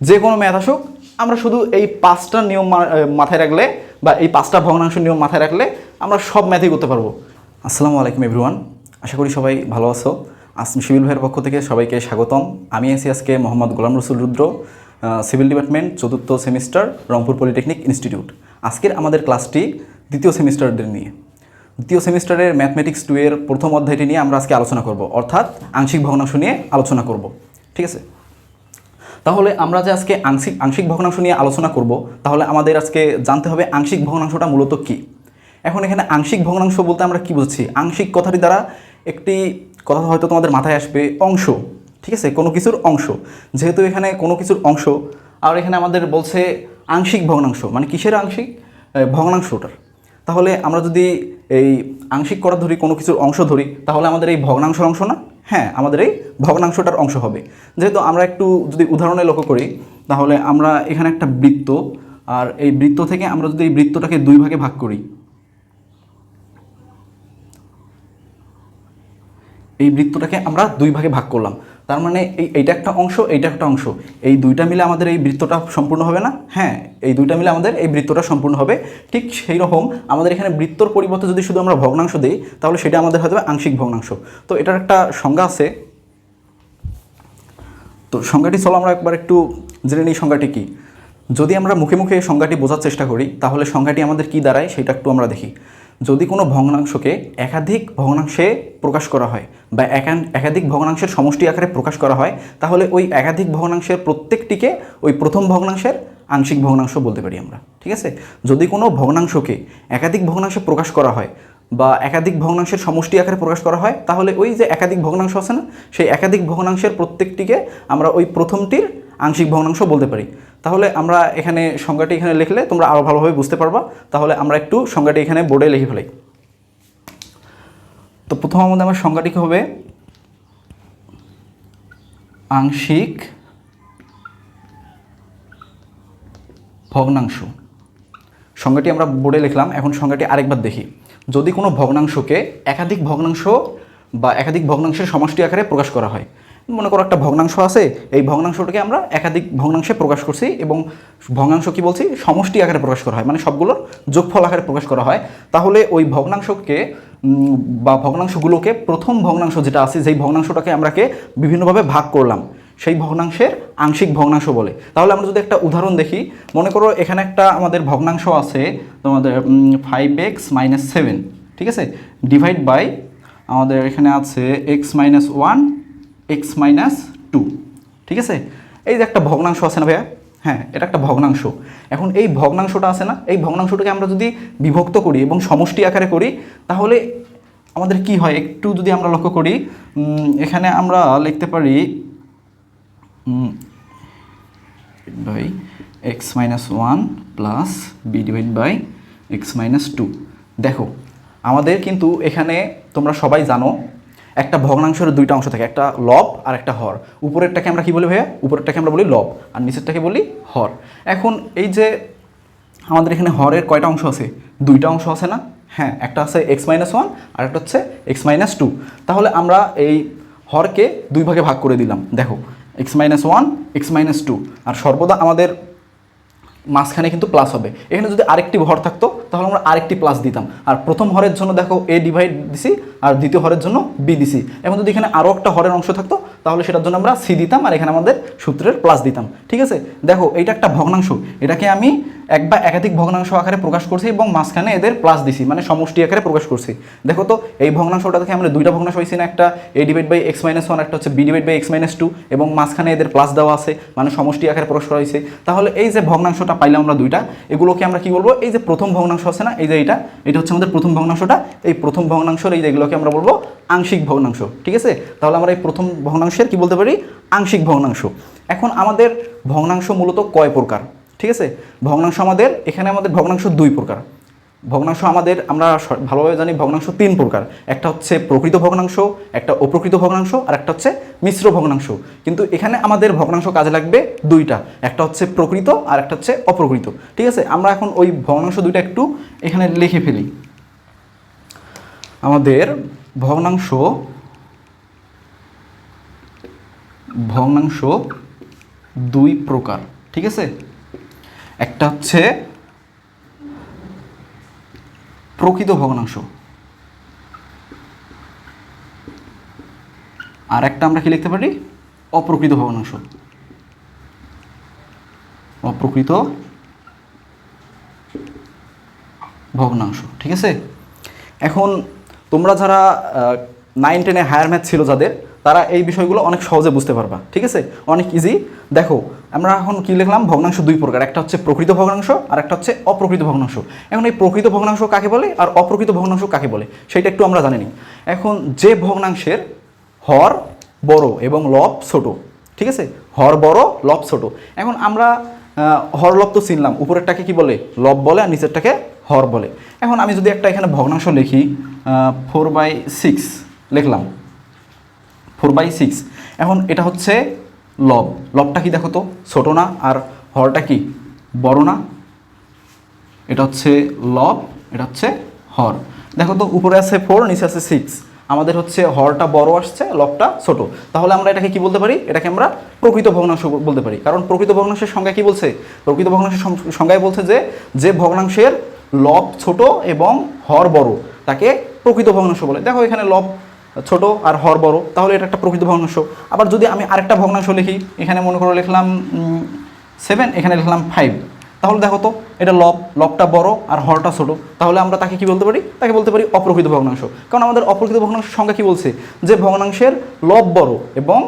যে কোনো ম্যাথ আসুক, আমরা শুধু এই পাঁচটা নিয়ম মাথায় রাখলে বা এই পাঁচটা ভগ্নাংশ নিয়ম মাথায় রাখলে আমরা সব ম্যাথই করতে পারব। আসসালামু আলাইকুম এভরিওয়ান আশা করি সবাই ভালো আছো। আসম সিভিল ভাইয়ের পক্ষ থেকে সবাইকে স্বাগতম। আমি আছি আজকে মোহাম্মদ গোলাম রসুল রুদ্র সিভিল ডিপার্টমেন্ট, চতুর্থ সেমিস্টার, রংপুর পলিটেকনিক ইনস্টিটিউট। আজকের আমাদের ক্লাসটি দ্বিতীয় সেমিস্টারদের নিয়ে। দ্বিতীয় সেমিস্টারের ম্যাথমেটিক্স টু এর প্রথম অধ্যায়টি নিয়ে আমরা আজকে আলোচনা করব। অর্থাৎ আংশিক ভগ্নাংশ নিয়ে আলোচনা করব। ঠিক আছে? তাহলে আমরা যে আজকে আংশিক আংশিক ভগ্নাংশ নিয়ে আলোচনা করব, তাহলে আমাদের আজকে জানতে হবে আংশিক ভগ্নাংশটা মূলত কী। এখন এখানে আংশিক ভগ্নাংশ বলতে আমরা কি বুঝছি? আংশিক কথাটি দ্বারা একটি কথা হয়তো তোমাদের মাথায় আসবে, অংশ। ঠিক আছে? কোনো কিছুর অংশ। যেহেতু এখানে কোনো কিছুর অংশ, আর এখানে আমাদের বলছে আংশিক ভগ্নাংশ। মানে কিসের আংশিক? ভগ্নাংশটার। তাহলে আমরা যদি এই আংশিক করা ধরি, কোনো কিছুর অংশ ধরি, তাহলে আমাদের এই ভগ্নাংশ অংশ না? হ্যাঁ আমাদের এই ভগ্নাংশটার অংশ হবে। যেহেতু আমরা একটু যদি উদাহরণে লক্ষ্য করি, তাহলে আমরা এখানে একটা বৃত্ত, আর এই বৃত্ত থেকে আমরা যদি এই বৃত্তটাকে দুই ভাগে ভাগ করি, এই বৃত্তটাকে আমরা দুই ভাগে ভাগ করলাম। তার মানে এই এইটা একটা অংশ, এইটা একটা অংশ। এই দুইটা মিলে আমাদের এই বৃত্তটা সম্পূর্ণ হবে না? হ্যাঁ এই দুইটা মিলে আমাদের এই বৃত্তটা সম্পূর্ণ হবে। ঠিক সেই রকম আমাদের এখানে বৃত্তর পরিবর্তে যদি শুধু আমরা ভগ্নাংশ দিই, তাহলে সেটা আমাদের হয়ে যাবে আংশিক ভগ্নাংশ। তো এটার একটা সংজ্ঞা আছে। তো সংজ্ঞাটি চলো আমরা একবার একটু জেনে নিই সংজ্ঞাটি কী। যদি আমরা মুখে মুখে এই সংজ্ঞাটি বোঝার চেষ্টা করি, তাহলে সংজ্ঞাটি আমাদের কী দাঁড়ায়, সেটা একটু আমরা দেখি। যদি কোনো ভগ্নাংশকে একাধিক ভগ্নাংশে প্রকাশ করা হয় বা একাধিক ভগ্নাংশের সমষ্টি আকারে প্রকাশ করা হয়, তাহলে ওই একাধিক ভগ্নাংশের প্রত্যেকটিকে ওই প্রথম ভগ্নাংশের আংশিক ভগ্নাংশ বলতে পারি আমরা, ঠিক আছে? যদি কোনো ভগ্নাংশকে একাধিক ভগ্নাংশে প্রকাশ করা হয় বা একাধিক ভগ্নাংশের সমষ্টি আকারে প্রকাশ করা হয়, তাহলে ওই যে একাধিক ভগ্নাংশ আছে না, সেই একাধিক ভগ্নাংশের প্রত্যেকটিকে আমরা ওই প্রথমটির আংশিক ভগ্নাংশ বলতে পারি। তাহলে আমরা এখানে সংজ্ঞাটি এখানে লিখলে তোমরা আরও ভালোভাবে বুঝতে পারবা। তাহলে আমরা একটু সংজ্ঞাটি এখানে বোর্ডে লিখে ফেলাই তো প্রথম আমাদের আমার সংজ্ঞাটি হবে? আংশিক ভগ্নাংশ। সংজ্ঞাটি আমরা বোর্ডে লিখলাম, এখন সংজ্ঞাটি আরেকবার দেখি। যদি কোনো ভগ্নাংশকে একাধিক ভগ্নাংশ বা একাধিক ভগ্নাংশের সমষ্টি আকারে প্রকাশ করা হয় মনে করো একটা ভগ্নাংশ আছে, এই ভগ্নাংশটাকে আমরা একাধিক ভগ্নাংশে প্রকাশ করছি এবং ভগ্নাংশ কি বলছি? সমষ্টি আকারে প্রকাশ করা হয় মানে সবগুলোর যোগফল আকারে প্রকাশ করা হয়। তাহলে ওই ভগ্নাংশকে বা ভগ্নাংশগুলোকে প্রথম ভগ্নাংশ যেটা আছে, যেই ভগ্নাংশটাকে আমরাকে বিভিন্নভাবে ভাগ করলাম, সেই ভগ্নাংশের আংশিক ভগ্নাংশ বলে। তাহলে আমরা যদি একটা উদাহরণ দেখি, মনে করো এখানে একটা আমাদের ভগ্নাংশ আছে, তোমাদের ফাইভ এক্স মাইনাস সেভেন ঠিক আছে? ডিভাইড বাই আমাদের এখানে আছে x minus one x minus two ঠিক আছে? এই যে একটা ভগ্নাংশ আছে না ভাইয়া? হ্যাঁ এটা একটা ভগ্নাংশ। এখন এই ভগ্নাংশটা আছে না? এই ভগ্নাংশটাকে আমরা যদি বিভক্ত করি এবং সমষ্টি আকারে করি, তাহলে আমাদের কি হয়? একটু যদি আমরা লক্ষ্য করি এখানে আমরা লিখতে পারি by x minus one plus b divide by x minus two দেখো, আমাদের কিন্তু এখানে তোমরা সবাই জানো একটা ভগ্নাংশের দুইটা অংশ থাকে, একটা লব আর একটা হর। উপরেরটাকে আমরা কি বলি ভাইয়া? উপরেরটাকে আমরা বলি লব, আর নিচেরটাকে বলি হর। এখন এই যে আমাদের এখানে হরের কয়টা অংশ আছে? দুইটা অংশ আছে না? হ্যাঁ একটা আছে এক্স মাইনাস ওয়ান আর একটা হচ্ছে এক্স মাইনাস টু তাহলে আমরা এই হরকে দুই ভাগে ভাগ করে দিলাম। দেখো x minus one x minus two আর সর্বদা আমাদের মাঝখানে কিন্তু প্লাস হবে। এখানে যদি আরেকটি হর থাকতো, তাহলে আমরা আরেকটি প্লাস দিতাম। আর প্রথম হরের জন্য দেখো এ ডিভাইড দিছি, আর দ্বিতীয় হরের জন্য বি দিছি। এখন যদি এখানে আরও একটা হরের অংশ থাকতো তাহলে সেটার জন্য আমরা সি দিতাম আর এখানে আমাদের সূত্রের প্লাস দিতাম। ঠিক আছে? দেখো, এইটা একটা ভগ্নাংশ। এটাকে আমি এক বা একাধিক ভগ্নাংশ আকারে প্রকাশ করছি এবং মাঝখানে এদের প্লাস দিছি মানে সমষ্টি আকারে প্রকাশ করছি। দেখো তো, এই ভগ্নাংশটা থেকে আমরা দুইটা ভগ্নাংশ হয়েছি না, একটা a divide by x minus one একটা হচ্ছে b divide by x minus two এবং মাঝখানে এদের প্লাস দেওয়া আছে মানে সমষ্টি আকারে প্রকাশ করা হয়েছে তাহলে এই যে ভগ্নাংশটা পাইলাম আমরা দুইটা, এগুলোকে আমরা কি বলব? এই যে প্রথম ভগ্নাংশ আছে না, এই যে এটা এটা হচ্ছে আমাদের প্রথম ভগ্নাংশটা। এই প্রথম ভগ্নাংশের এই যেগুলোকে আমরা বলব আংশিক ভগ্নাংশ। ঠিক আছে? তাহলে আমরা এই প্রথম ভগ্নাংশের, কি বলতে পারি? আংশিক ভগ্নাংশ। এখন আমাদের ভগ্নাংশ মূলত কয় প্রকার? ঠিক আছে? ভগ্নাংশ আমাদের, এখানে আমাদের ভগ্নাংশ দুই প্রকার। ভগ্নাংশ আমাদের, আমরা ভালোভাবে জানি, ভগ্নাংশ তিন প্রকার। একটা হচ্ছে প্রকৃত ভগ্নাংশ, একটা অপ্রকৃত ভগ্নাংশ, আর একটা হচ্ছে মিশ্র ভগ্নাংশ। কিন্তু এখানে আমাদের ভগ্নাংশ কাজে লাগবে দুইটা। একটা হচ্ছে প্রকৃত, আর একটা হচ্ছে অপ্রকৃত। ঠিক আছে? আমরা এখন ওই ভগ্নাংশ দুইটা একটু এখানে লিখে ফেলি। আমাদের ভগ্নাংশ ভগ্নাংশ দুই প্রকার, ঠিক আছে? একটা হচ্ছে প্রকৃত ভগ্নাংশ। আর একটা আমরা কি লিখতে পারি? অপ্রকৃত ভগ্নাংশ। অপ্রকৃত ভগ্নাংশ, ঠিক আছে? এখন তোমরা যারা নাইন টেনে হায়ার ম্যাথ ছিল যাদের তারা এই বিষয়গুলো অনেক সহজে বুঝতে পারবা, ঠিক আছে? অনেক ইজি দেখো, আমরা এখন কি লিখলাম? ভগ্নাংশ দুই প্রকার, একটা হচ্ছে প্রকৃত ভগ্নাংশ আর একটা হচ্ছে অপ্রকৃত ভগ্নাংশ। এখন এই প্রকৃত ভগ্নাংশ কাকে বলে আর অপ্রকৃত ভগ্নাংশ কাকে বলে সেটা একটু আমরা জানিনি। এখন যে ভগ্নাংশের হর বড় এবং লব ছোট, ঠিক আছে? হর বড়, লব ছোট। এখন আমরা হর, লব তো চিনলাম, উপরেরটাকে কি বলে? লব বলে আর নিচেরটাকে হর বলে। এখন আমি যদি একটা এখানে ভগ্নাংশ লিখি ফোর বাই সিক্স লিখলাম। Four by six. এখন এটা হচ্ছে লব। লবটা কি দেখো তো? ছোটো না? আর হরটা কি? বড় না? এটা হচ্ছে লব, এটা হচ্ছে হর। দেখো তো, উপরে আছে ফোর, নিচে আছে সিক্স। আমাদের হচ্ছে হরটা বড় আসছে, লবটা ছোট। তাহলে আমরা এটাকে কি বলতে পারি? এটাকে আমরা প্রকৃত ভগ্নাংশ বলতে পারি। কারণ প্রকৃত ভগ্নাংশের সংজ্ঞা কি বলছে? প্রকৃত ভগ্নাংশের সংজ্ঞায় বলছে যে যে ভগ্নাংশের লব ছোট এবং হর বড়, তাকে প্রকৃত ভগ্নাংশ বলে। দেখো এখানে লব ছোট আর হর বড়, তাহলে এটা একটা প্রকৃত ভগ্নাংশ। আবার যদি আমি আরেকটা ভগ্নাংশ লিখি, এখানে মনে করো লিখলাম সেভেন এখানে লিখলাম ফাইভ তাহলে দেখো তো, এটা লব, লবটা বড় আর হরটা ছোট। তাহলে আমরা তাকে কি বলতে পারি? তাকে বলতে পারি অপ্রকৃত ভগ্নাংশ। কারণ আমাদের অপ্রকৃত ভগ্নাংশের সংখ্যা কি বলছে? যে ভগ্নাংশের লব বড় এবং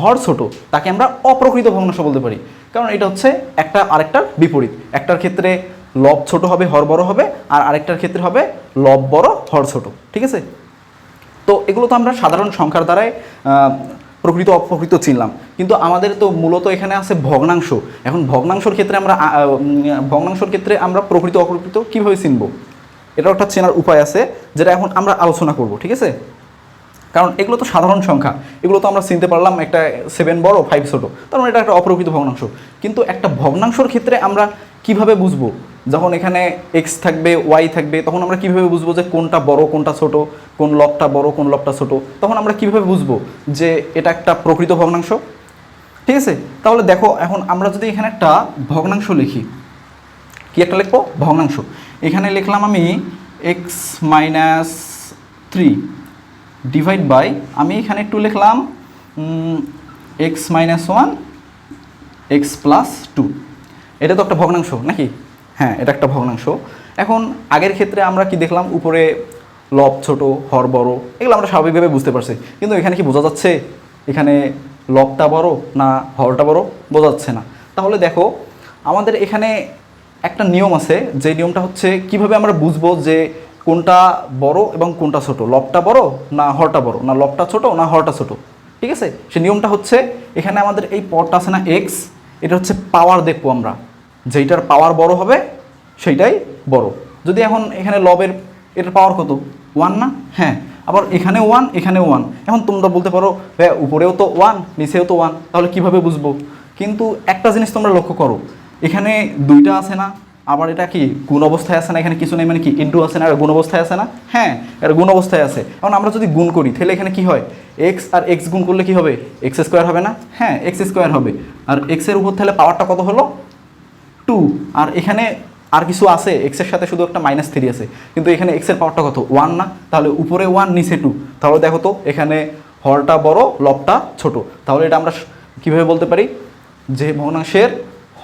হর ছোট, তাকে আমরা অপ্রকৃত ভগ্নাংশ বলতে পারি। কারণ এটা হচ্ছে একটা আরেকটার বিপরীত। একটার ক্ষেত্রে লব ছোট হবে, হর বড় হবে, আর আরেকটার ক্ষেত্রে হবে লব বড়, হর ছোট। ঠিক আছে? তো এগুলো তো আমরা সাধারণ সংখ্যার দ্বারাই প্রকৃত অপ্রকৃত চিনলাম। কিন্তু আমাদের তো মূলত এখানে আছে ভগ্নাংশ। এখন ভগ্নাংশর ক্ষেত্রে আমরা ভগ্নাংশর ক্ষেত্রে আমরা প্রকৃত অপ্রকৃত কীভাবে চিনব? এটাও একটা চেনার উপায় আছে, যেটা এখন আমরা আলোচনা করব, ঠিক আছে? কারণ এগুলো তো সাধারণ সংখ্যা। এগুলো তো আমরা চিনতে পারলাম একটা সেভেন বড় ফাইভ ছোটো। তার মানে এটা একটা অপ্রকৃত ভগ্নাংশ। কিন্তু একটা ভগ্নাংশর ক্ষেত্রে আমরা কীভাবে বুঝব? যখন এখানে এক্স থাকবে ওয়াই থাকবে, তখন আমরা কীভাবে বুঝব যে কোনটা বড়, কোনটা ছোট, কোন লবটা বড়, কোন লবটা ছোট? তখন আমরা কীভাবে বুঝব যে এটা একটা প্রকৃত ভগ্নাংশ? ঠিক আছে? তাহলে দেখো, এখন আমরা যদি এখানে একটা ভগ্নাংশ লিখি, কি একটা লিখব? ভগ্নাংশ। এখানে লিখলাম আমি x minus three divide by আমি এখানে একটু লিখলাম x minus one x plus two এটা তো একটা ভগ্নাংশ, নাকি? হ্যাঁ এটা একটা ভগ্নাংশ। এখন আগের ক্ষেত্রে আমরা কি দেখলাম? উপরে লব ছোট, হর বড়, এগুলো আমরা স্বাভাবিকভাবে বুঝতে পারছি। কিন্তু এখানে কি বোঝা যাচ্ছে? এখানে লবটা বড় না হরটা বড়? বোঝা যাচ্ছে না। তাহলে দেখো, আমাদের এখানে একটা নিয়ম আছে, যে নিয়মটা হচ্ছে কীভাবে আমরা বুঝব যে কোনটা বড় এবং কোনটা ছোট? লবটা বড় না হরটা বড়? না লবটা ছোট না হরটা ছোট? ঠিক আছে? সে নিয়মটা হচ্ছে, এখানে আমাদের এই পদটা আছে না এক্স এটা হচ্ছে পাওয়ার দেখব আমরা। যেইটার পাওয়ার বড় হবে, সেইটাই বড়। যদি এখন এখানে লবের এটার পাওয়ার কত? ওয়ান না? হ্যাঁ। আবার এখানে ওয়ান এখানে ওয়ান এখন তোমরা বলতে পারো হ্যাঁ উপরেও তো ওয়ান নিচেও তো ওয়ান তাহলে কীভাবে বুঝব? কিন্তু একটা জিনিস তোমরা লক্ষ্য করো, এখানে দুইটা আছে না, আবার এটা কি, গুণ অবস্থায় আছে না? এখানে কিছু নেই মানে কি ইন্টু আছে না, আর গুণ অবস্থায় আছে না? হ্যাঁ এটা গুণ অবস্থায় আছে। এখন আমরা যদি গুণ করি, তাহলে এখানে কি হয়? এক্স আর এক্স গুণ করলে কি হবে? এক্স স্কোয়ার হবে না? হ্যাঁ এক্স স্কোয়ার হবে। আর এক্সের উপর তাহলে পাওয়ারটা কত হলো? টু আর এখানে আর কিছু আছে এক্সের সাথে শুধু একটা মাইনাস থ্রি আছে। কিন্তু এখানে এক্সের পাওয়ারটা কত? ওয়ান না? তাহলে উপরে ওয়ান নিচে টু তাহলে দেখো তো, এখানে হলটা বড়, লবটা ছোট। তাহলে এটা আমরা কীভাবে বলতে পারি? যে ভগ্নাংশের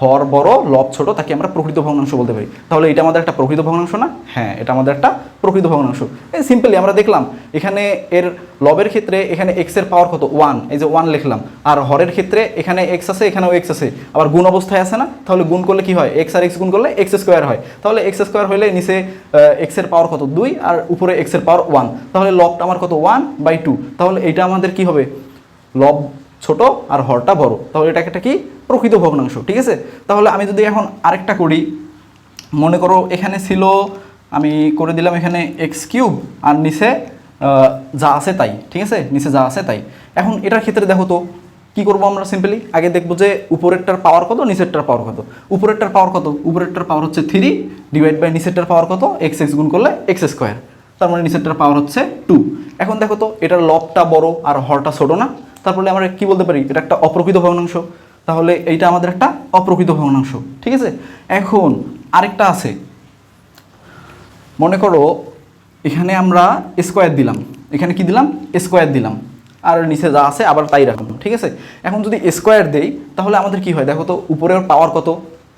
হর, বড়, লব, ছোট, তাকে আমরা প্রকৃত ভগ্নাংশ বলতে পারি। তাহলে এটা আমাদের একটা প্রকৃত ভগ্নাংশ না? হ্যাঁ এটা আমাদের একটা প্রকৃত ভগ্নাংশ। এই সিম্পলি আমরা দেখলাম, এখানে এর লবের ক্ষেত্রে এখানে এক্সের পাওয়ার কত? ওয়ান এই যে ওয়ান লিখলাম। আর হরের ক্ষেত্রে এখানে এক্স আছে, এখানেও এক্স আছে। আবার গুণ অবস্থায় আছে না? তাহলে গুণ করলে কি হয়? এক্স আর এক্স গুণ করলে এক্স স্কোয়ার হয়। তাহলে এক্স স্কোয়ার হলে নিচে এক্সের পাওয়ার কত? দুই, আর উপরে এক্সের পাওয়ার ওয়ান তাহলে লবটা আমার কত? ওয়ান বাই টু তাহলে এটা আমাদের কি হবে? লব ছোট আর হরটা বড়। তাহলে এটা একটা কি? প্রকৃত ভগ্নাংশ, ঠিক আছে? তাহলে আমি যদি এখন আরেকটা করি, মনে করো এখানে ছিল, আমি করে দিলাম এখানে এক্স কিউব আর নিচে যা আছে তাই, ঠিক আছে? নিচে যা আছে তাই। এখন এটার ক্ষেত্রে দেখো তো, কি করব আমরা সিম্পলি আগে দেখব যে উপরেরটার পাওয়ার কত, নিচেরটার পাওয়ার কত? উপরেরটার পাওয়ার কত? উপরেরটার পাওয়ার হচ্ছে থ্রি ডিভাইড বাই নিচেরটার পাওয়ার কত? এক্স এক্স গুণ করলে এক্স স্কোয়ার তার মানে নিচেরটার পাওয়ার হচ্ছে টু এখন দেখো তো, এটার লবটা বড় আর হরটা ছোট না। তারপরে আমরা কি বলতে পারি? এটা একটা অপ্রকৃত ভগ্নাংশ। তাহলে এইটা আমাদের একটা অপ্রকৃত ভগ্নাংশ, ঠিক আছে? এখন আরেকটা আছে। মনে করো এখানে আমরা স্কোয়ার দিলাম। এখানে কি দিলাম? স্কোয়ার দিলাম। আর নিচে যা আছে আবার তাই রাখলাম ঠিক আছে? এখন যদি স্কোয়ার দেই, তাহলে আমাদের কি হয়? দেখো তো, উপরের পাওয়ার কত?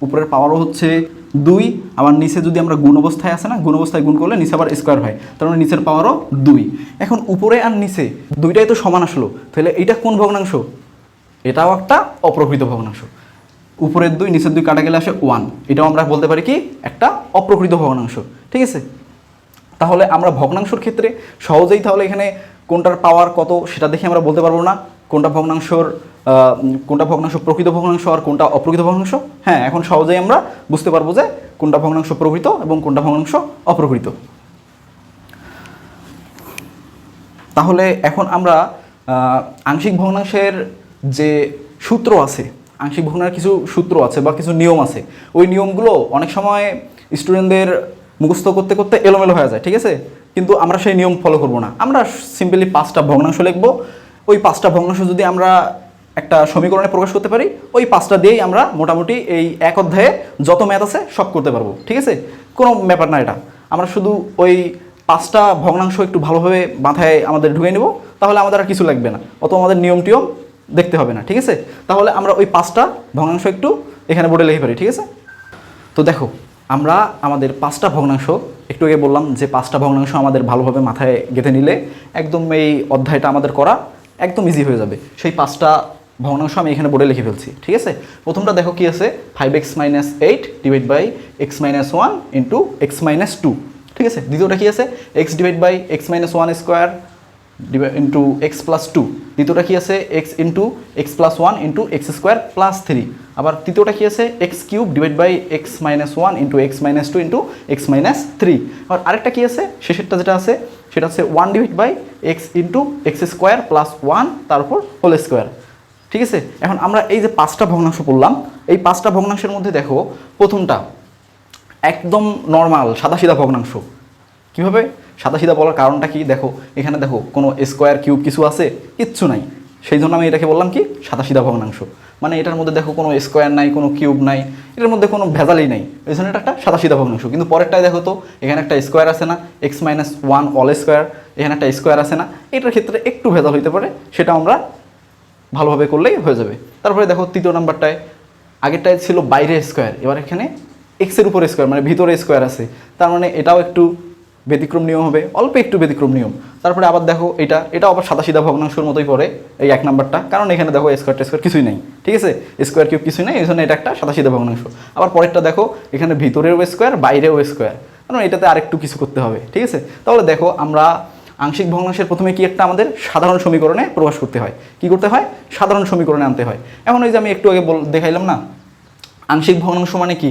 উপরের পাওয়ারও হচ্ছে দুই। আবার নিচে যদি আমরা গুণ অবস্থায় আসে না, গুণ অবস্থায় গুণ করলে নিচে আবার স্কোয়ার হয়। তার মানে নিচের পাওয়ারও দুই। এখন উপরে আর নিচে, দুইটাই তো সমান আসলো। তাহলে এইটা কোন ভগ্নাংশ? এটাও একটা অপ্রকৃত ভগ্নাংশ। উপরের দুই, নিচের দুই কাটা গেলে আসে ওয়ান এটাও আমরা বলতে পারি কি? একটা অপ্রকৃত ভগ্নাংশ। ঠিক আছে? তাহলে আমরা ভগ্নাংশর ক্ষেত্রে সহজেই তাহলে এখানে কোনটার পাওয়ার কত সেটা দেখে আমরা বলতে পারব না। কোনটা ভগ্নাংশর কোনটা ভগ্নাংশ প্রকৃত ভগ্নাংশ আর কোনটা অপ্রকৃত ভগ্নাংশ? হ্যাঁ এখন সহজেই আমরা বুঝতে পারব যে কোনটা ভগ্নাংশ প্রকৃত এবং কোনটা ভগ্নাংশ অপ্রকৃত। তাহলে এখন আমরা আংশিক ভগ্নাংশের যে সূত্র আছে, আংশিক ভগ্নাংশের কিছু সূত্র আছে বা কিছু নিয়ম আছে, ওই নিয়মগুলো অনেক সময় স্টুডেন্টদের মুখস্থ করতে করতে এলোমেলো হয়ে যায়, ঠিক আছে? কিন্তু আমরা সেই নিয়ম ফলো করব না। আমরা সিম্পলি পাঁচটা ভগ্নাংশ লিখব। ওই পাঁচটা ভগ্নাংশ যদি আমরা একটা সমীকরণে প্রকাশ করতে পারি, ওই পাঁচটা দিয়েই আমরা মোটামুটি এই এক অধ্যায়ে যত ম্যাথ আছে সব করতে পারব, ঠিক আছে? কোনো ব্যাপার না এটা। আমরা শুধু ওই পাঁচটা ভগ্নাংশ একটু ভালোভাবে মাথায় আমাদের ঢুকে নেব, তাহলে আমাদের আর কিছু লাগবে না। অত আমাদের নিয়ম টিয়ম দেখতে হবে না, ঠিক আছে? তাহলে আমরা ওই পাঁচটা ভগ্নাংশ একটু এখানে বোর্ডে লিখে পারি ঠিক আছে? তো দেখো, আমরা আমাদের পাঁচটা ভগ্নাংশ, একটু আগে বললাম যে পাঁচটা ভগ্নাংশ আমাদের ভালোভাবে মাথায় গেঁথে নিলে একদম এই অধ্যায়টা আমাদের করা একদম ইজি হয়ে যাবে। সেই পাঁচটা ভগ্নাংশ আমি এখানে বোর্ডে লিখে ফেলছি, ঠিক আছে? প্রথমটা দেখো কি আছে? Five x minus eight divide by x minus one into x minus two ঠিক আছে? দ্বিতীয়টা কি আছে? X divide by x minus one square into x plus two দ্বিতীয়টা কি আছে? X into x plus one into x square plus three আবার তৃতীয়টা কি আছে? X cube divide by x minus one into x minus two into x minus three আবার আরেকটা কি আছে? শেষেরটা যেটা আছে, সেটা হচ্ছে one divide by x into x square plus one তার উপর হোল স্কোয়ার ঠিক আছে? এখন আমরা এই যে পাঁচটা ভগ্নাংশ পড়লাম, এই পাঁচটা ভগ্নাংশের মধ্যে দেখো, প্রথমটা একদম নর্মাল সাদাসিধা ভগ্নাংশ। কীভাবে? সাদাসিধা বলার কারণটা কি? দেখো, এখানে দেখো, কোনো স্কোয়ার কিউব কিছু আছে, কিচ্ছু নাই। সেই জন্য আমি এটাকে বললাম কি? সাদাসিধা ভগ্নাংশ। মানে এটার মধ্যে দেখো কোনো স্কোয়ার নাই, কোনো কিউব নাই, এটার মধ্যে কোনো ভেজালই নাই। এই জন্য এটা একটা সাদাসিধা ভগ্নাংশ। কিন্তু পরেরটায় দেখো তো, এখানে একটা স্কোয়ার আছে না x minus one all square এখানে একটা স্কোয়ার আছে না, এটার ক্ষেত্রে একটু ভেজাল হইতে পারে, সেটা আমরা ভালোভাবে করলেই হয়ে যাবে। তারপরে দেখো তৃতীয় নাম্বারটায়, আগেরটায় ছিল বাইরে স্কোয়ার এবার এখানে এক্সের উপরে স্কোয়ার মানে ভিতরে স্কোয়ার আছে। তার মানে এটাও একটু ব্যতিক্রম নিয়ম হবে, অল্প একটু ব্যতিক্রম নিয়ম। তারপরে আবার দেখো এটা এটা আবার সাদা সিধা ভগ্নাংশের মতোই পড়ে এই এক নাম্বারটা। কারণ এখানে দেখো স্কোয়ার স্কোয়ার কিছুই নেই, ঠিক আছে? স্কোয়ার কিউব কিছুই নেই, এই জন্য এটা একটা সাদা সিধা ভগ্নাংশ। আবার পরেরটা দেখো, এখানে ভিতরেও স্কোয়ার বাইরেও স্কোয়ার কারণ এটাতে আরেকটু কিছু করতে হবে, ঠিক আছে? তাহলে দেখো আমরা আংশিক ভগ্নাংশের প্রথমে কি একটা আমাদের সাধারণ সমীকরণে প্রকাশ করতে হয়। কি করতে হয়? সাধারণ সমীকরণে আনতে হয়। এখন ওই যে আমি একটু আগে বল, দেখাইলাম না? আংশিক ভগ্নাংশ মানে কি?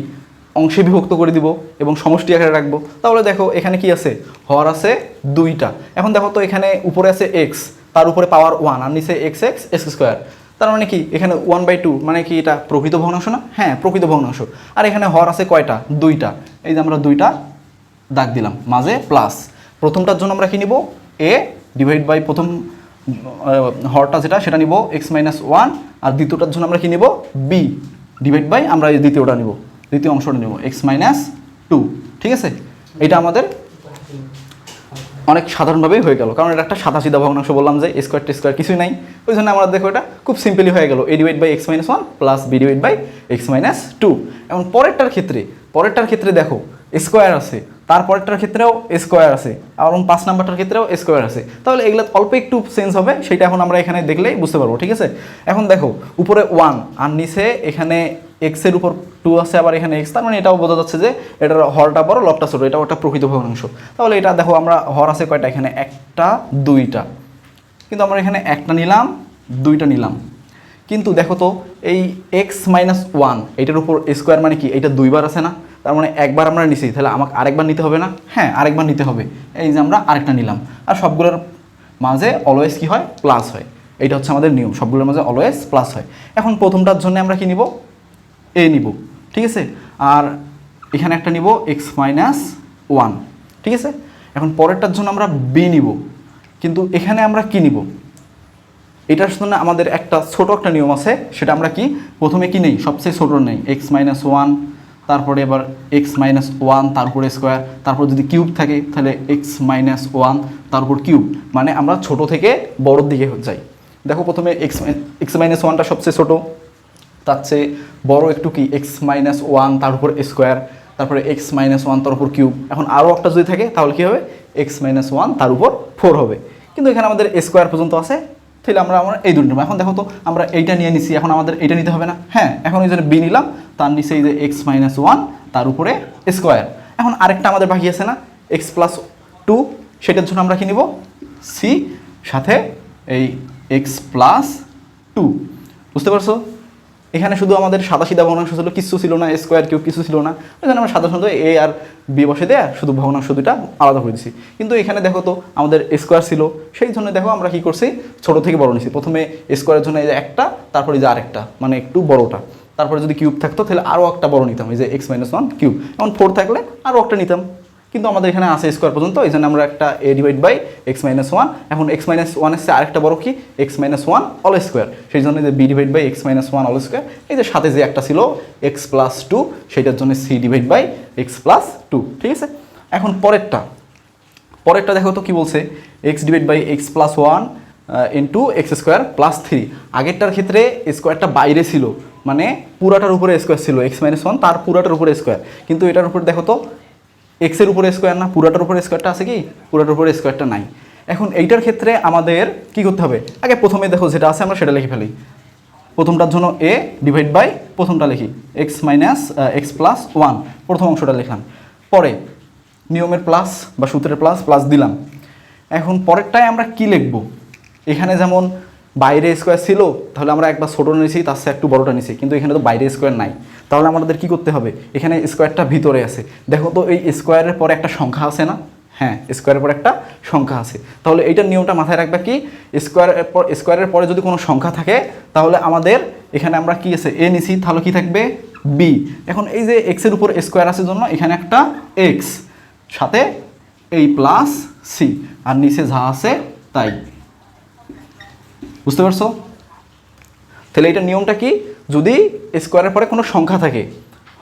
অংশে বিভক্ত করে দিব এবং সমষ্টি আকারে রাখব। তাহলে দেখো, এখানে কি আছে? হর আছে দুইটা। এখন দেখো তো এখানে উপরে আছে এক্স তার উপরে পাওয়ার ওয়ান আর নিচে এক্স এক্স এক্স স্কোয়ার তার মানে কি? এখানে ওয়ান বাই টু মানে কি এটা প্রকৃত ভগ্নাংশ না? হ্যাঁ প্রকৃত ভগ্নাংশ। আর এখানে হর আছে কয়টা? দুইটা। এই যে আমরা দুইটা দাগ দিলাম, মাঝে প্লাস প্রথমটার জন্য আমরা কি নিব? এ ডিভাইড বাই প্রথম হরটা যেটা, সেটা নিব এক্স মাইনাস ওয়ান আর দ্বিতীয়টার জন্য আমরা কি নিব? বি ডিভাইড বাই আমরা দ্বিতীয়টা নিব। দ্বিতীয় অংশটা নেব এক্স মাইনাস টু ঠিক আছে? এটা আমাদের অনেক সাধারণভাবেই হয়ে গেল, কারণ এটা একটা সাদা সিধা ভগ্নাংশ বললাম যে স্কোয়ার টি স্কোয়ার কিছুই নাই। ওই জন্য আমরা দেখো এটা খুব সিম্পলি হয়ে গেল a divide by x minus one plus b divide by x minus two এখন পরেরটার ক্ষেত্রে পরেরটার ক্ষেত্রে দেখো স্কোয়ার আছে তার পরেরটার ক্ষেত্রেও স্কোয়ার আছে এবং পাঁচ নাম্বারটার ক্ষেত্রেও স্কোয়ার আছে। তাহলে এগুলো অল্প একটু চেঞ্জ হবে, সেটা এখন আমরা এখানে দেখলেই বুঝতে পারব, ঠিক আছে? এখন দেখো, উপরে ওয়ান আর নিচে এখানে এক্সের উপর টু আছে, আবার এখানে এক্স তার মানে এটাও বোঝা যাচ্ছে যে এটার হরটা বড়, লবটা ছোটো, এটাও একটা প্রকৃত ভগ্নাংশ। তাহলে এটা দেখো, আমরা হর আছে কয়টা? এখানে একটা, দুইটা। কিন্তু আমরা এখানে একটা নিলাম, দুইটা নিলাম। কিন্তু দেখো তো, এই এক্স মাইনাস ওয়ান এটার উপর স্কোয়ার মানে কি? এটা দুইবার আছে না? তার মানে একবার আমরা নিছি, তাহলে আমাকে আরেকবার নিতে হবে না? হ্যাঁ আরেকবার নিতে হবে। এই যে আমরা আরেকটা নিলাম। আর সবগুলোর মাঝে অলওয়েজ কি হয়? প্লাস হয়। এইটা হচ্ছে আমাদের নিয়ম। সবগুলোর মাঝে অলওয়েজ প্লাস হয়। এখন প্রথমটার জন্য আমরা কি নিব? এ নিব। ঠিক আছে? আর এখানে একটা নিব এক্স মাইনাস ওয়ান ঠিক আছে? এখন পরেরটার জন্য আমরা বি নিব। কিন্তু এখানে আমরা কি নিব? এটার জন্য আমাদের একটা ছোট একটা নিয়ম আছে। সেটা আমরা কি? প্রথমে কি নেই? সবচেয়ে ছোট নেই। এক্স মাইনাস ওয়ান তারপরে এবার এক্স মাইনাস ওয়ান তারপরে স্কোয়ার তারপর যদি কিউব থাকে, তাহলে এক্স মাইনাস ওয়ান তারপর কিউব মানে আমরা ছোট থেকে বড়োর দিকে যাই। দেখো প্রথমে এক্স এক্স মাইনাস ওয়ানটা সবচেয়ে ছোটো, তার চেয়ে বড় একটু কি? এক্স মাইনাস ওয়ান তার উপর স্কোয়ার তারপরে এক্স মাইনাস ওয়ান তার উপর কিউব এখন আরও একটা যদি থাকে, তাহলে কী হবে? এক্স মাইনাস ওয়ান তার উপর ফোর হবে। কিন্তু এখানে আমাদের স্কোয়ার পর্যন্ত আছে তাহলে আমরা আমরা এই দুটো নেব। এখন দেখো তো, আমরা এইটা নিয়ে নিছি, এখন আমাদের এইটা নিতে হবে না। হ্যাঁ এখন এই যে বি নিলাম, তার নিচে এই যে এক্স মাইনাস ওয়ান তার উপরে স্কোয়ার এখন আরেকটা আমাদের বাকি আছে না? এক্স প্লাস টু সেটার জন্য আমরা কি নিব? সি সাথে এই এক্স প্লাস টু বুঝতে পারছ? এখানে শুধু আমাদের সাদা সিধা ভগ্নাংশ ছিল, কিছু ছিল না স্কোয়ার কিউ কিছু ছিল না। জন্য আমরা সাধারণত এ আর বি বসে দেয়া, শুধু ভগ্নাংশ দুটা আলাদা করে দিছি। কিন্তু এখানে দেখো তো, আমাদের স্কোয়ার ছিল, সেই জন্য দেখো আমরা কি করছি, ছোট থেকে বড় নিছি। প্রথমে স্কোয়ারের জন্য এই যে একটা, তারপরে যে আরেকটা মানে একটু বড়টা। তারপরে যদি কিউব থাকতো, তাহলে আরও একটা বড় নিতাম, এই যে এক্স মাইনাস ওয়ান কিউব এখন ফোর থাকলে আরও একটা নিতাম। কিন্তু আমাদের এখানে আছে স্কোয়ার পর্যন্ত, এই জন্য আমরা একটা a divide by x minus one এখন এক্স মাইনাস ওয়ান এসছে আরেকটা বড় কি? X minus one all square সেই জন্য যে b divide by x minus one all square এই যে সাথে যে একটা ছিল এক্স প্লাস টু সেটার জন্য c divide by x plus two ঠিক আছে? এখন পরেরটা। পরেরটা দেখো তো কি বলছে? X divide by x plus one into x square plus three আগেরটার ক্ষেত্রে স্কোয়ারটা বাইরে ছিল মানে পুরাটার উপরে স্কোয়ার ছিল এক্স মাইনাস ওয়ান তার পুরাটার উপরে স্কোয়ার কিন্তু এটার উপরে দেখো তো এক্সের উপরে স্কোয়ার না, পুরাটার উপরে স্কোয়ারটা আছে কি? পুরাটার উপরে স্কোয়ারটা নাই। এখন এইটার ক্ষেত্রে আমাদের কি করতে হবে? আগে প্রথমে দেখো যেটা আছে আমরা সেটা লিখে ফেলি। প্রথমটার জন্য এ ডিভাইড বাই প্রথমটা লিখি। X minus x plus one প্রথম অংশটা লিখলাম। পরে নিয়মের প্লাস বা সূত্রের প্লাস প্লাস দিলাম। এখন পরেরটায় আমরা কি লিখব? এখানে যেমন বাইরে স্কোয়ার ছিল, তাহলে আমরা একবার ছোটো নিয়েছি তার সাথে একটু বড়টা নিয়েছি কিন্তু এখানে তো বাইরে স্কোয়ার নাই। তাহলে আমাদের কি করতে হবে? এখানে স্কোয়ারটা ভিতরে আছে। দেখো তো, এই স্কোয়ারের পরে একটা সংখ্যা আছে না? হ্যাঁ স্কোয়ারের পর একটা সংখ্যা আছে। তাহলে এইটার নিয়মটা মাথায় রাখবে কি? স্কোয়ারের পর স্কোয়ারের পরে যদি কোনো সংখ্যা থাকে, তাহলে আমাদের এখানে আমরা কি আছে? এ নিছি, তাহলে কি থাকবে? বি এখন এই যে এক্সের উপর স্কোয়ার আছে জন্য, এখানে একটা এক্স সাথে এই প্লাস সি আর নিচে যা আছে, তাই। বুঝতে পারছ? তাহলে এটা নিয়মটা কি? যদি স্কোয়ারের পরে কোনো সংখ্যা থাকে,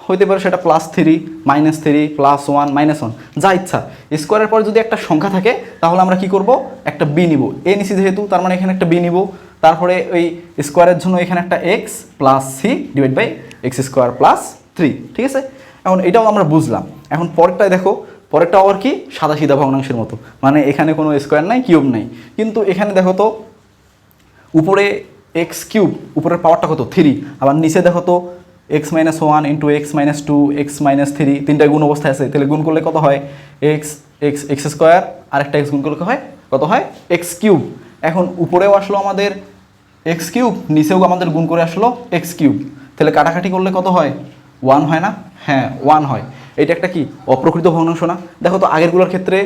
হইতে পারে সেটা plus three minus three plus one minus one যা ইচ্ছা স্কোয়ারের পরে যদি একটা সংখ্যা থাকে, তাহলে আমরা কি করব? একটা বি নিব। এ নিছি যেহেতু, তার মানে এখানে একটা বি নিব। তারপরে ওই স্কোয়ারের জন্য এখানে একটা x plus c divide by x square plus three ঠিক আছে? এখন এটাও আমরা বুঝলাম। এখন পরেরটায় দেখো পরেরটা আবার কি? সাদা সিধা ভগ্নাংশের মতো। মানে এখানে কোনো স্কোয়ার নাই কিউব নাই। কিন্তু এখানে দেখো তো উপরে এক্স কিউব উপরের পাওয়ারটা কত? থ্রি আবার নিচে দেখো তো x minus one into x minus two x minus three তিনটা গুণ অবস্থায় আছে। তাহলে গুণ করলে কত হয়? এক্স এক্স এক্স স্কোয়ার আরেকটা এক্স গুণ করলে হয়? কত হয়? এক্স কিউব এখন উপরেও আসলো আমাদের এক্স কিউব নিচেও আমাদের গুণ করে আসলো এক্স কিউব তাহলে কাটাকাটি করলে কত হয়? ওয়ান হয় না? হ্যাঁ ওয়ান হয়। এটা একটা কি? অপ্রকৃত ভগ্নাংশ না? দেখো তো আগেরগুলোর ক্ষেত্রে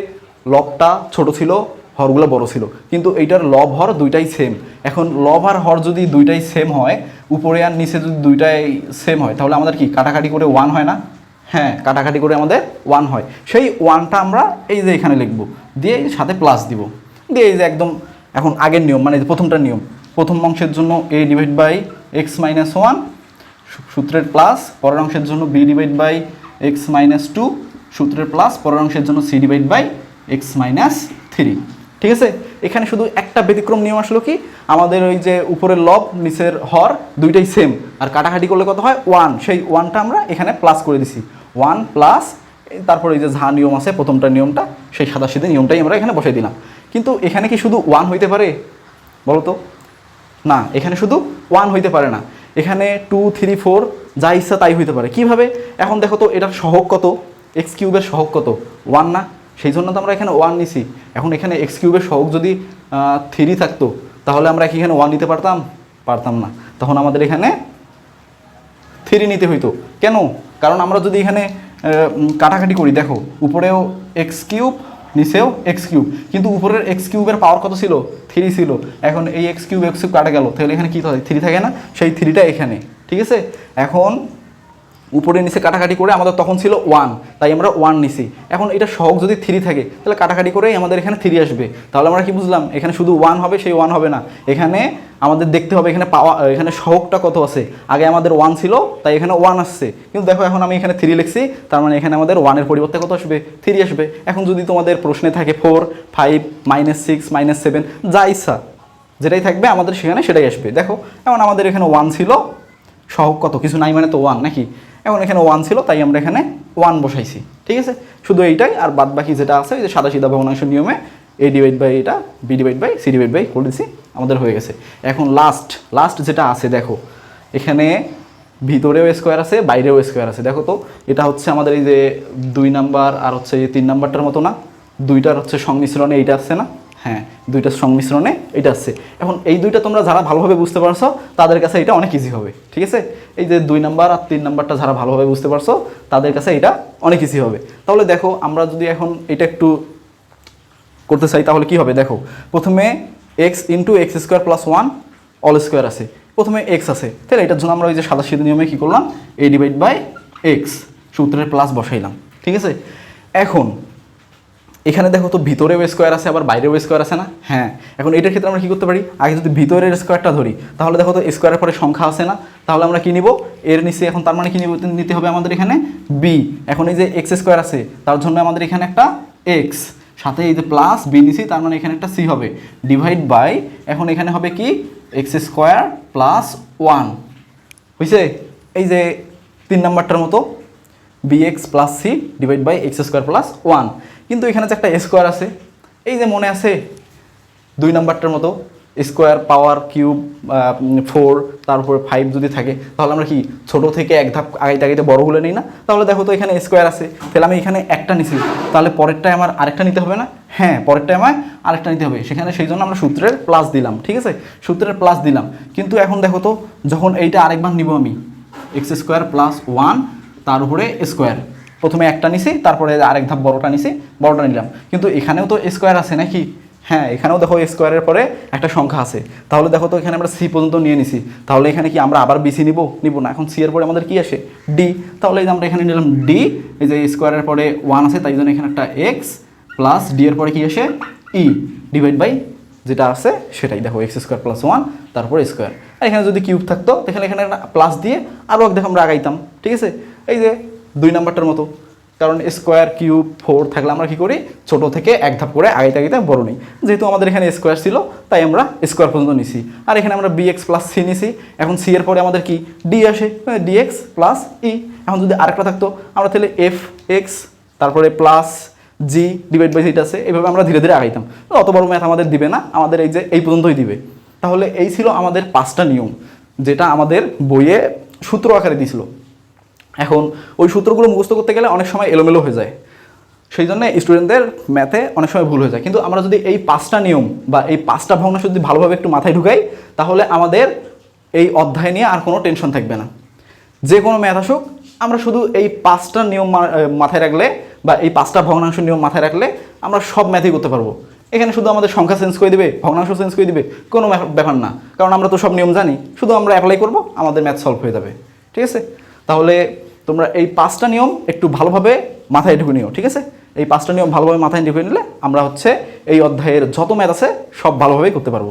লবটা ছোট ছিল হরগুলো বড় ছিল। কিন্তু এইটার লব হর দুইটাই সেম এখন লব আর হর যদি দুইটাই সেম হয়, উপরে আর নিচে যদি দুইটাই সেম হয়, তাহলে আমাদের কি, কাটাকাটি করে ওয়ান হয় না? হ্যাঁ কাটাকাটি করে আমাদের ওয়ান হয়। সেই ওয়ানটা আমরা এই যে এখানে লিখব। দিয়ে সাথে প্লাস দিব। দিয়ে এই যে একদম এখন আগের নিয়ম মানে প্রথমটা নিয়ম। প্রথম অংশের জন্য a divide by x minus one সূত্রের প্লাস পরের অংশের জন্য b divide by x minus two সূত্রের প্লাস পরের অংশের জন্য c divide by x minus three ঠিক আছে? এখানে শুধু একটা ব্যতিক্রম নিয়ম আসলো কি? আমাদের ওই যে উপরের লব, নিচের হর, দুইটাই সেম আর কাটাকাটি করলে কত হয়? ওয়ান সেই ওয়ানটা আমরা এখানে প্লাস করে দিছি। ওয়ান প্লাস তারপর এই যে ঝা নিয়ম আছে, প্রথমটা নিয়মটা, সেই সাদা সিধে নিয়মটাই আমরা এখানে বসে দিলাম। কিন্তু এখানে কি শুধু ওয়ান হইতে পারে? বলো তো। না, এখানে শুধু ওয়ান হইতে পারে না। এখানে টু থ্রি ফোর যা ইচ্ছা তাই হইতে পারে। কীভাবে? এখন দেখো তো, এটার সহগ কত? এক্স কিউবের সহগ কত? ওয়ান না? সেই জন্য তো আমরা এখানে ওয়ান নিছি। এখন এখানে এক্স কিউবের সহগ যদি থ্রি থাকতো, তাহলে আমরা কি এখানে ওয়ান নিতে পারতাম? পারতাম না। তখন আমাদের এখানে থ্রি নিতে হইতো। কেন? কারণ আমরা যদি এখানে কাটাকাটি করি, দেখো, উপরেও এক্স কিউব, নিচেও এক্স কিউব। কিন্তু উপরের এক্স কিউবের পাওয়ার কত ছিল? থ্রি ছিল। এখন এই এক্স কিউব এক্স কিউব কাটা গেল। তাহলে এখানে কী থাকে থ্রি থাকে না? সেই থ্রিটা এখানে। ঠিক আছে? এখন উপরে নিচে কাটাকাটি করে আমাদের তখন ছিল ওয়ান তাই আমরা ওয়ান নিছি। এখন এটা সহগ যদি থ্রি থাকে, তাহলে কাটাকাটি করেই আমাদের এখানে থ্রি আসবে। তাহলে আমরা কি বুঝলাম? এখানে শুধু ওয়ান হবে, সেই ওয়ান হবে না। এখানে আমাদের দেখতে হবে এখানে পাওয়া এখানে সহগটা কত আছে? আগে আমাদের ওয়ান ছিল, তাই এখানে ওয়ান আসছে। কিন্তু দেখো এখন আমি এখানে থ্রি লিখছি, তার মানে এখানে আমাদের ওয়ানের পরিবর্তে কত আসবে? থ্রি আসবে। এখন যদি তোমাদের প্রশ্নে থাকে four five minus six minus seven যা ইচ্ছা, যেটাই থাকবে আমাদের সেখানে সেটাই আসবে। দেখো, এখন আমাদের এখানে ওয়ান ছিল, সহগ কত? কিছু নাই মানে তো ওয়ান নাকি? এখন এখানে ওয়ান ছিল, তাই আমরা এখানে ওয়ান বসাইছি। ঠিক আছে? শুধু এইটাই, আর বাদ বাকি যেটা আছে ওই যে সাদা সিধা ভগ্নাংশ নিয়মে এ ডিভাইড বাই এটা b divide by c divide by করে দিছি আমাদের হয়ে গেছে। এখন লাস্ট লাস্ট যেটা আছে, দেখো, এখানে ভিতরেও স্কোয়ার আছে, বাইরেও স্কোয়ার আছে। দেখো তো, এটা হচ্ছে আমাদের এই যে দুই নাম্বার আর হচ্ছে এই তিন নাম্বারটার মতো না? দুইটার হচ্ছে সংমিশ্রণে এইটা আসছে না? হ্যাঁ দুইটা সংমিশ্রণে এটা আসছে এখন এই দুইটা তোমরা যারা ভালোভাবে বুঝতে পারছ, তাদের কাছে এটা অনেক ইজি হবে, ঠিক আছে? এই যে দুই নাম্বার আর তিন নাম্বারটা যারা ভালোভাবে বুঝতে পারছ, তাদের কাছে এটা অনেক ইজি হবে। তাহলে দেখো, আমরা যদি এখন এটা একটু করতে চাই, তাহলে কি হবে? দেখো, প্রথমে x into x square plus one all square আছে। প্রথমে এক্স আছে, তাহলে এটার জন্য আমরা ওই যে সাদা সিধু নিয়মে কী করলাম? এ ডিভাইড বাই এক্স সূত্রের প্লাস বসাইলাম, ঠিক আছে? এখন এখানে দেখো তো ভিতরেও স্কোয়ার আছে, আবার বাইরেও স্কোয়ার আছে না? হ্যাঁ এখন এটার ক্ষেত্রে আমরা কী করতে পারি? আগে যদি ভিতরের স্কোয়ারটা ধরি, তাহলে দেখো তো স্কোয়ারের পরে সংখ্যা আছে না? তাহলে আমরা কী নিব? এর নিচে এখন তার মানে কী নিব? নিতে হবে আমাদের এখানে বি এখন এই যে এক্স স্কোয়ার আছে, তার জন্য আমাদের এখানে একটা এক্স সাথে এই যে প্লাস বি নিছি, তার মানে এখানে একটা সি হবে। ডিভাইড বাই এখন এখানে হবে কি? এক্স স্কোয়ার প্লাস ওয়ান বুঝছে এই যে তিন নাম্বারটার মতো b x plus c divide by x square plus one কিন্তু এখানে যে একটা স্কোয়ার আছে, এই যে মনে আছে দুই নাম্বারটার মতো স্কোয়ার পাওয়ার কিউব ফোর তারপরে ফাইভ যদি থাকে, তাহলে আমরা কি ছোট থেকে এক ধাপ আগাইতে আগাইতে বড়গুলো নিই না? তাহলে দেখো তো এখানে স্কোয়ার আছে, তাহলে আমি এখানে একটা নিছি। তাহলে পরেরটায় আমার আরেকটা নিতে হবে না? হ্যাঁ পরেরটায় আমার আরেকটা নিতে হবে। সেখানে সেই জন্য আমরা সূত্রের প্লাস দিলাম, ঠিক আছে? সূত্রের প্লাস দিলাম। কিন্তু এখন দেখো তো, যখন এইটা আরেকবার নিব আমি এক্স স্কোয়ার প্লাস ওয়ান তার উপরে স্কোয়ার প্রথমে একটা নিছি, তারপরে আরেক ধাপ বড়টা নিছি, বড়টা নিলাম। কিন্তু এখানেও তো স্কোয়ার আছে নাকি? হ্যাঁ এখানেও দেখো স্কোয়ারের পরে একটা সংখ্যা আছে। তাহলে দেখো তো এখানে আমরা সি পর্যন্ত নিয়ে নিছি। তাহলে এখানে কি আমরা আবার বিসি নিব? নিব না। এখন সি এর পরে আমাদের কি আসে? ডি তাহলে এই যে আমরা এখানে নিলাম ডি এই যে স্কোয়ারের পরে ওয়ান আছে, তাই জন্য এখানে একটা এক্স প্লাস ডি এর পরে কি আসে? ই ডিভাইড বাই যেটা আছে সেটাই। দেখো এক্স স্কোয়ার প্লাস ওয়ান তারপরে স্কোয়ার আর এখানে যদি কিউব থাকতো, তাহলে এখানে একটা প্লাস দিয়ে আরও এক দেখো আমরা আগাইতাম। ঠিক আছে? এই যে দুই নাম্বারটার মতো। কারণ স্কোয়ার কিউব ফোর থাকলে আমরা কি করি? ছোট থেকে এক ধাপ করে আগাইতে আগাইতে বড় নিই। যেহেতু আমাদের এখানে স্কোয়ার ছিল, তাই আমরা স্কোয়ার পর্যন্ত নিছি। আর এখানে আমরা বি এক্স প্লাস সি নিছি। এখন সি এর পরে আমাদের কি? ডি আসে ডিএক্স প্লাস ই এখন যদি আরেকটা থাকতো, আমরা তাহলে এফ এক্স তারপরে প্লাস জি ডিভাইড বাই যেটা আছে। এভাবে আমরা ধীরে ধীরে আগাইতাম। অত বড় ম্যাথ আমাদের দিবে না। আমাদের এই যে এই পর্যন্তই দিবে। তাহলে এই ছিল আমাদের পাঁচটা নিয়ম, যেটা আমাদের বইয়ে সূত্র আকারে দিয়েছিল এখন ওই সূত্রগুলো মুখস্থ করতে গেলে অনেক সময় এলোমেলো হয়ে যায়। সেই জন্য স্টুডেন্টদের ম্যাথে অনেক সময় ভুল হয়ে যায়। কিন্তু আমরা যদি এই পাঁচটা নিয়ম বা এই পাঁচটা ভগ্নাংশ যদি ভালোভাবে একটু মাথায় ঢুকাই, তাহলে আমাদের এই অধ্যায় নিয়ে আর কোনো টেনশন থাকবে না। যে কোনো ম্যাথ আসুক, আমরা শুধু এই পাঁচটা নিয়ম মাথায় রাখলে বা এই পাঁচটা ভগ্নাংশ নিয়ম মাথায় রাখলে আমরা সব ম্যাথই করতে পারব। এখানে শুধু আমাদের সংখ্যা চেঞ্জ করে দিবে, ভগ্নাংশ চেঞ্জ করে দিবে, কোনো ব্যাপার না। কারণ আমরা তো সব নিয়ম জানি। শুধু আমরা অ্যাপ্লাই করব, আমাদের ম্যাথ সলভ হয়ে যাবে। ঠিক আছে? তাহলে তোমরা এই পাঁচটা নিয়ম একটু ভালোভাবে মাথায় ঢুকে নিও, ঠিক আছে? এই পাঁচটা নিয়ম ভালোভাবে মাথায় ঢুকে নিলে আমরা হচ্ছে এই অধ্যায়ের যত ম্যাথ আছে সব ভালোভাবেই করতে পারব।